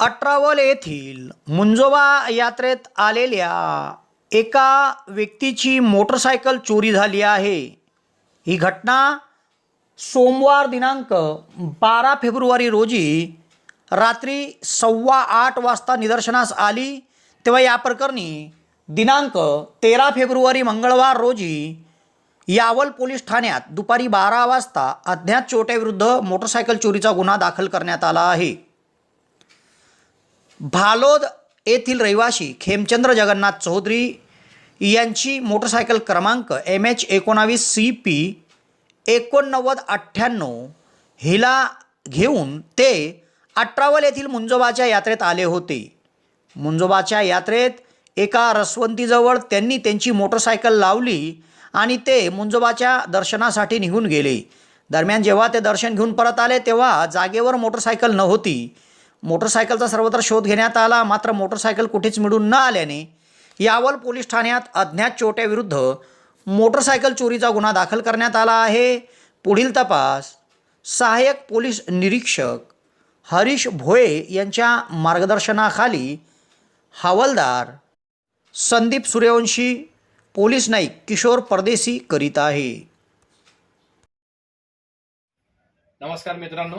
अठरावल येथील मुंजोबा यात्रेत आलेल्या एका व्यक्तीची मोटरसायकल चोरी झाली आहे. ही घटना सोमवार दिनांक बारा फेब्रुवारी रोजी रात्री सव्वा आठ वाजता निदर्शनास आली. तेव्हा या प्रकरणी दिनांक तेरा फेब्रुवारी मंगळवार रोजी यावल पोलीस ठाण्यात दुपारी बारा वाजता अज्ञात चोट्याविरुद्ध मोटरसायकल चोरीचा गुन्हा दाखल करण्यात आला आहे. भालोद येथील रहिवासी खेमचंद्र जगन्नाथ चौधरी यांची मोटरसायकल क्रमांक एम एच एकोणावीस सी पी एकोणनव्वद अठ्ठ्याण्णव हिला घेऊन ते अठरावल येथील मुंजोबाच्या यात्रेत आले होते. मुंजोबाच्या यात्रेत एका रसवंतीजवळ त्यांनी त्यांची मोटरसायकल लावली आणि ते मुंजोबाच्या दर्शनासाठी निघून गेले. दरम्यान जेव्हा ते दर्शन घेऊन परत आले तेव्हा जागेवर मोटरसायकल नव्हती. मोटरसायकलचा सर्वत्र शोध घेण्यात आला मात्र मोटरसायकल कुठेच मिळून न आल्याने यावल पोलीस ठाण्यात अज्ञात चोट्याविरुद्ध मोटरसायकल चोरीचा गुन्हा दाखल करण्यात आला आहे. पुढील तपास. सहाय्यक पोलीस निरीक्षक हरीश भोये यांच्या मार्गदर्शनाखाली हवालदार संदीप सूर्यवंशी पोलीस नाईक किशोर परदेशी करीत आहे. नमस्कार मित्रांनो.